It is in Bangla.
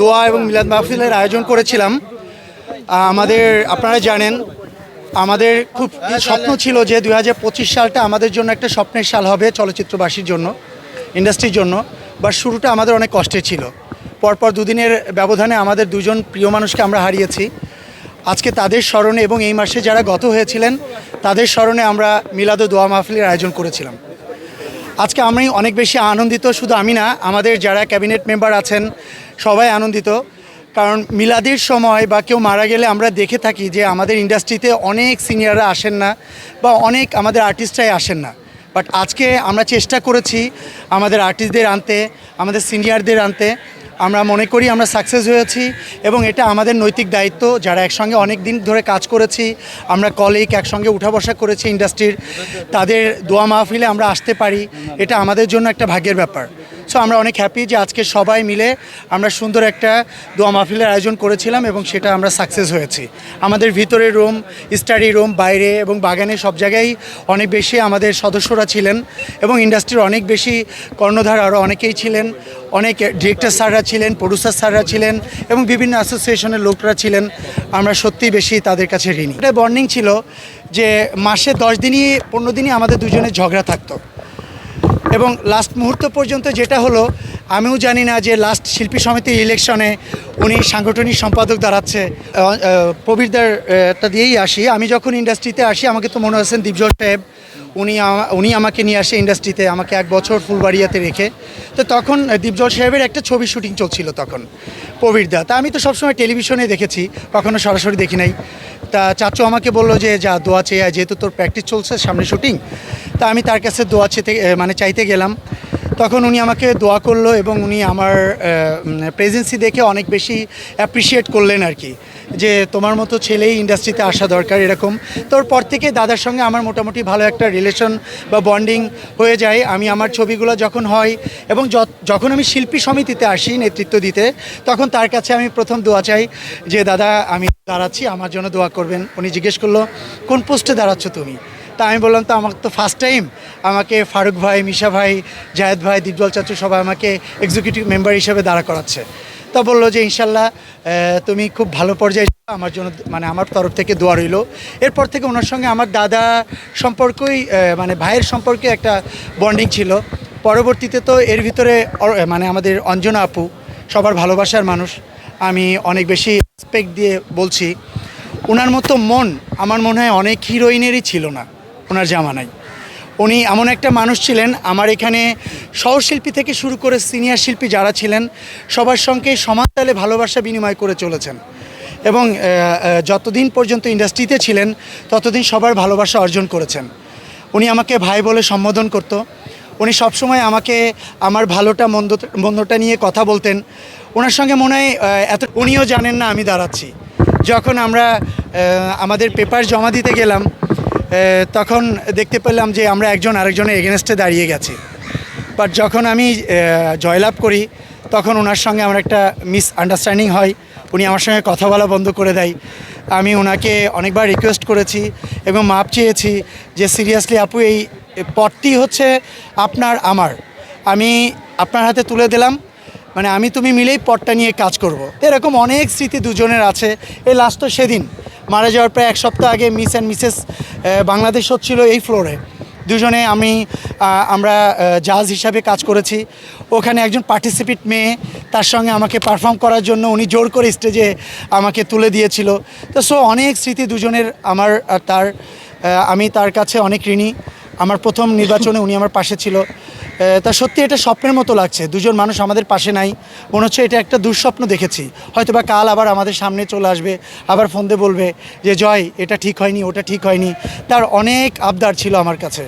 দোয়া এবং মিলাদ মাহফিলের আয়োজন করেছিলাম। আমাদের, আপনারা জানেন, আমাদের খুব স্বপ্ন ছিল যে দু হাজার পঁচিশ সালটা আমাদের জন্য একটা স্বপ্নের সাল হবে চলচ্চিত্রবাসীর জন্য, ইন্ডাস্ট্রির জন্য। বা শুরুটা আমাদের অনেক কষ্টের ছিল। পরপর দুদিনের ব্যবধানে আমাদের দুজন প্রিয় মানুষকে আমরা হারিয়েছি। আজকে তাদের স্মরণে এবং এই মাসে যারা গত হয়েছিলেন, তাদের স্মরণে আমরা মিলাদ ও দোয়া মাহফিলের আয়োজন করেছিলাম। আজকে আমি অনেক বেশি আনন্দিত, শুধু আমি না, আমাদের যারা ক্যাবিনেট মেম্বার আছেন, সবাই আনন্দিত। কারণ মিলাদের সময় বা কেউ মারা গেলে আমরা দেখে থাকি যে আমাদের ইন্ডাস্ট্রিতে অনেক সিনিয়ররা আসেন না বা অনেক আমাদের আর্টিস্টরাই আসেন না। বাট আজকে আমরা চেষ্টা করেছি আমাদের আর্টিস্টদের আনতে, আমাদের সিনিয়রদের আনতে। আমরা মনে করি আমরা সাকসেস হয়েছি এবং এটা আমাদের নৈতিক দায়িত্ব। যারা একসঙ্গে অনেক দিন ধরে কাজ করেছি, আমরা কলিগ একসঙ্গে উঠা বসা করেছি ইন্ডাস্ট্রির তাদের দোয়া মাহফিলে আমরা আসতে পারি। এটা আমাদের জন্য একটা ভাগ্যের ব্যাপার। সো আমরা অনেক হ্যাপি যে আজকে সবাই মিলে আমরা সুন্দর একটা দোয়া মাহফিলের আয়োজন করেছিলাম এবং সেটা আমরা সাকসেস হয়েছি। আমাদের ভিতরে রুম স্টাডি রুম বাইরে এবং বাগানে সব জায়গায় অনেক বেশি আমাদের সদস্যরা ছিলেন এবং ইন্ডাস্ট্রির অনেক বেশি কর্ণধার আরও অনেকেই ছিলেন। অনেক ডিরেক্টর স্যাররা ছিলেন প্রডিউসার স্যাররা ছিলেন এবং বিভিন্ন অ্যাসোসিয়েশনের লোকরা ছিলেন। আমরা সত্যিই বেশি তাদের কাছে ঋণী। এটা বর্নিং ছিল যে মাসে দশ দিনই পনেরো দিনই আমাদের দুজনের ঝগড়া থাকতো। এবং লাস্ট মুহূর্ত পর্যন্ত যেটা হলো আমিও জানি না যে লাস্ট শিল্পী সমিতির ইলেকশনে উনি সাংগঠনিক সম্পাদক দাঁড়াচ্ছে। আহ, আহ, প্রবীরদার আহ, দিয়েই আসি। আমি যখন ইন্ডাস্ট্রিতে আসি আমাকে তো মনে হচ্ছেন দীপজল সাহেব উনি উনি আমাকে নিয়ে আসে ইন্ডাস্ট্রিতে আমাকে এক বছর ফুলবাড়িয়াতে রেখে। তো তখন দীপজল সাহেবের একটা ছবি শুটিং চলছিল তখন প্রবীরদা তা আমি তো সবসময় টেলিভিশনে দেখেছি কখনও সরাসরি দেখি নাই। তা চাচু আমাকে বলল যে, যা, দোয়া চেয়ে যেহেতু তোর প্র্যাকটিস চলছে সামনে শুটিং তা আমি তার কাছে দোয়া চেতে মানে চাইতে গেলাম। তখন উনি আমাকে দোয়া করল এবং উনি আমার প্রেজেন্সি দেখে অনেক বেশি অ্যাপ্রিসিয়েট করলেন আর কি। যে তোমার মতো ছেলেই ইন্ডাস্ট্রিতে আসা দরকার এরকম। তোর পর থেকে দাদার সঙ্গে আমার মোটামুটি ভালো একটা রিলেশন বা বন্ডিং হয়ে যায়। আমি আমার ছবিগুলো যখন হয় এবং যখন আমি শিল্পী সমিতিতে আসি নেতৃত্ব দিতে, তখন তার কাছে আমি প্রথম দোয়া চাই যে, দাদা, আমি দাঁড়াচ্ছি, আমার জন্য দোয়া করবেন। উনি জিজ্ঞেস করল, কোন পোস্টে দাঁড়াচ্ছ তুমি? তা আমি বললাম, তো আমার তো ফার্স্ট টাইম আমাকে ফারুক ভাই, মিশা ভাই, জায়েদ ভাই দীপজল চাচু সবাই আমাকে এক্সিকিউটিভ মেম্বার হিসেবে দাঁড়া করাচ্ছে। তা বলল যে, ইনশাল্লাহ তুমি খুব ভালো পর্যায়ে আমার জন্য মানে আমার তরফ থেকে দোয়া রইল। এরপর থেকে ওনার সঙ্গে আমার দাদা সম্পর্কই মানে ভাইয়ের সম্পর্কে একটা বন্ডিং ছিল। পরবর্তীতে তো এর ভিতরে মানে আমাদের অঞ্জনা আপু, সবার ভালোবাসার মানুষ, আমি অনেক বেশি রেসপেক্ট দিয়ে বলছি। ওনার মতো মন আমার মনে হয় অনেক হিরোইনেরই ছিল না। ওনার জামা নাই উনি এমন একটা মানুষ ছিলেন, আমার এখানে সহশিল্পী থেকে শুরু করে সিনিয়র শিল্পী যারা ছিলেন, সবার সঙ্গে সমান তালে ভালোবাসা বিনিময় করে চলেছেন। এবং যতদিন পর্যন্ত ইন্ডাস্ট্রিতে ছিলেন, ততদিন সবার ভালোবাসা অর্জন করেছেন। উনি আমাকে ভাই বলে সম্বোধন করতো। উনি সবসময় আমাকে আমার ভালোটা, মন্দ, মন্দটা নিয়ে কথা বলতেন। ওনার সঙ্গে মনে হয় এত, উনিও জানেন না আমি দাঁড়াচ্ছি। যখন আমরা আমাদের পেপার জমা দিতে গেলাম তখন দেখতে পেলাম যে আমরা একজন আরেকজনের এগেনস্টে দাঁড়িয়ে গেছি। বাট যখন আমি জয়লাভ করি, তখন ওনার সঙ্গে আমার একটা মিস আন্ডারস্ট্যান্ডিং হয়। উনি আমার সঙ্গে কথা বলা বন্ধ করে দেয়। আমি ওনাকে অনেকবার রিকোয়েস্ট করেছি এবং মাপ চেয়েছি যে সিরিয়াসলি আপু, এই পথটি হচ্ছে আপনার, আমার। আমি আপনার হাতে তুলে দিলাম। মানে আমি তুমি মিলেই পটটা নিয়ে কাজ করব। এরকম অনেক স্মৃতি দুজনের আছে। এই লাস্ট তো সেদিন। মারা যাওয়ার প্রায় এক সপ্তাহ আগে মিস অ্যান্ড মিসেস বাংলাদেশ হচ্ছিল এই ফ্লোরে। দুজনে আমি আমরা জাজ হিসাবে কাজ করেছি। ওখানে একজন পার্টিসিপেট মেয়ে, তার সঙ্গে আমাকে পারফর্ম করার জন্য উনি জোর করে স্টেজে আমাকে তুলে দিয়েছিল। তো সো অনেক স্মৃতি দুজনের আমার তার আমি তার কাছে অনেক ঋণী। আমার প্রথম নির্বাচনে উনি আমার পাশে ছিল। তা সত্যি এটা স্বপ্নের মতো লাগছে। দুজন মানুষ আমাদের পাশে নাই। মনে হচ্ছে এটা একটা দুঃস্বপ্ন দেখেছি। হয়তো বা কাল আবার আমাদের সামনে চলে আসবে, আবার ফোন দিয়ে বলবে যে, জয়, এটা ঠিক হয়নি, ওটা ঠিক হয়নি। তার অনেক আবদার ছিল আমার কাছে।